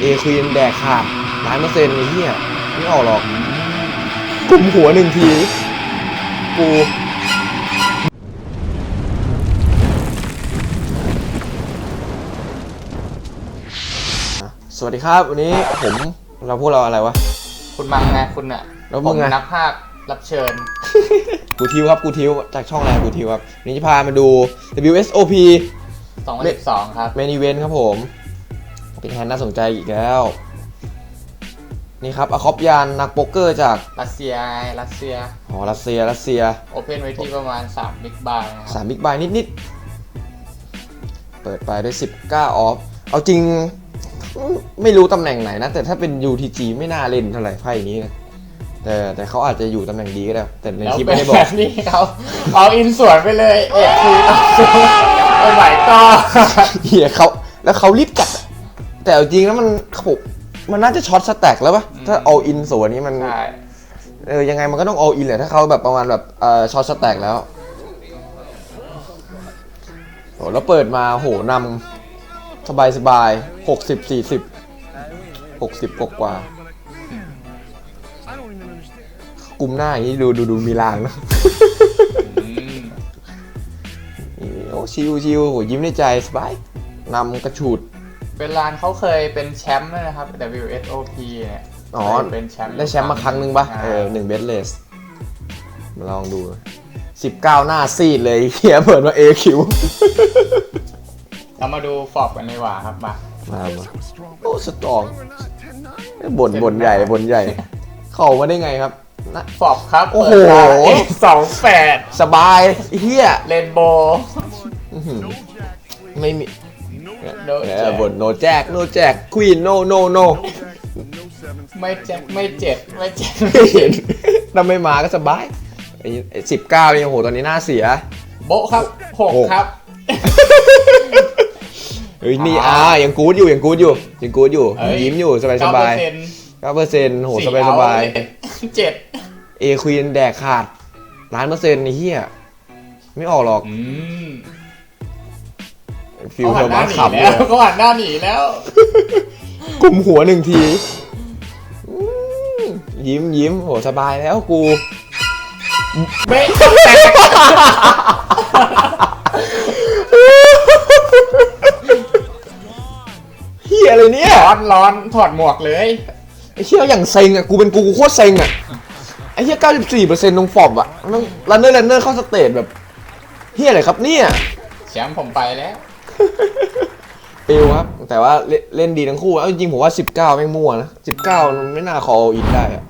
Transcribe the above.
เอควีนแดกขาดล้านเปอร์เซ็นต์ไอ้เหี้ยไม่ออกหรอกกลุ่มหัวหนึ่งที กูสวัสดีครับ วันนี้ผมเราพูดเราอะไรวะ คุณมังไงคุณอะแล้วผมึมงไงนักภาครับเชิญ กูทิวครับกูทิวจากช่องแรงกูทิวครับวันนี้จะพามาดู WSOP 2012 ครับเมน e เวนครับผมเป็นแฮนด์น่าสนใจอีกแล้ว นี่ครับอคอปยานนักโป๊กเกอร์จากรัสเซียไงรัสเซียอ๋อรัสเซียรัสเซียโอเพนไว้ที่ประมาณ3บิ๊กบาร์นะครับสามบิ๊กไบนิดๆ เปิดไปด้วย 19 ออฟ เอาจริง ไม่รู้ตำแหน่งไหนนะ แต่ถ้าเป็น UTG ไม่น่าเล่นเท่าไหร่ไพ่นี้นะแต่แต่เขาอาจจะอยู่ตำแหน่งดีก็ได้ แต่ในแล้วคลิปเป็ไม่นได้บอแบกบนี้เขาเอาอินสวนไปเลยเอกคือโอ้ my god เฮียเขาแล้วเขารีบจัดอะ แต่เอาจริงแล้วมันเขาบอกมันน่าจะช็อตสแต็กแล้วปะถ้าเอาอินส่วนนี้มันใช่เออยังไงมันก็ต้อง all in แหละถ้าเขาแบบประมาณแบบเอ่อช็อตสแต็กแล้วโหแล้วเปิดมาโหนำสบายสบายหกสิบสี่สิบหกสิบกว่าๆกลุ่มหน้าอย่างนี้ดูดูดูมีลางนะอืมโอ้ชิวชิวโหยิ้มในใจสบายนำกระฉูด เป็นลานเขาเคยเป็นแชมป์ด้วยนะครับ WSOP เนี่ยอ๋อ เคยเป็นแชมป์ได้แชมป์มาครั้งหนึ่งปะาเออหนึ่งเบสเลสมาลองดูสิบเก้าหน้าซีดเลยเฮียเปิดมาเอคิวเรามาดูฟอบกันดีกว่าครับมามามาโอ้สตรองบ่นบ่นใหญ่บ่นใหญ่ เข้ามาได้ไงครับนะ ฟอบครับโอ้โห สองแปดสบายเฮียเรนโบว์อื้อหือไม่มี โดนเอแจอกบ่นโนแจกโนแจกควีนโนโนโนไม่เจ็บไม่เจ็บไม่เจ็บไม่เห็นถ้าไม่มาก็สบายสิบเก้านี่โอ้โหตอนนี้น่าเสีย โบะครับหกหก ครับเฮ้ยนี่อ่าอ่ายังกูดอยู่ยังกูดอยู่ยังกูดอยู่เอ้ยยิ้มอยู่สบายสบาย9%เก้าเปอร์เซ็นต์โหสบายสบายเจ็ดเอควีนแดกขาดล้านเปอร์เซ็นต์ไอ้เหี้ยไม่ออกหรอก อืม ฟิลเขาเทหัอนร์หน้ามาหนีขับเลแล้วยเขาหันหน้าหนีแล้ว กลุ่มหัวหนึ่งทีอืมยิ้มยิ้มโหสบายแล้วกู เบ๊ะแตกเฮียอะไรเนี่ยร้อนร้อนถอดหมวกเลย ไอ้เฮียอย่างเซ็งอะกูเป็นกูกูโคตรเซ็งอะไอ้เฮีย94%ตรงฟอบอะมันรันเนอร์รันเนอร์เข้าสเตจแบบเฮียอะไรครับเนี่ย แชมป์ผมไปแล้ว ปิวครับ แต่ว่าเล่นเล่นดีทั้งคู่ เอาจริงๆผมว่า 19แม่งมั่วนะ 19 มันไม่น่าคออินได้อะ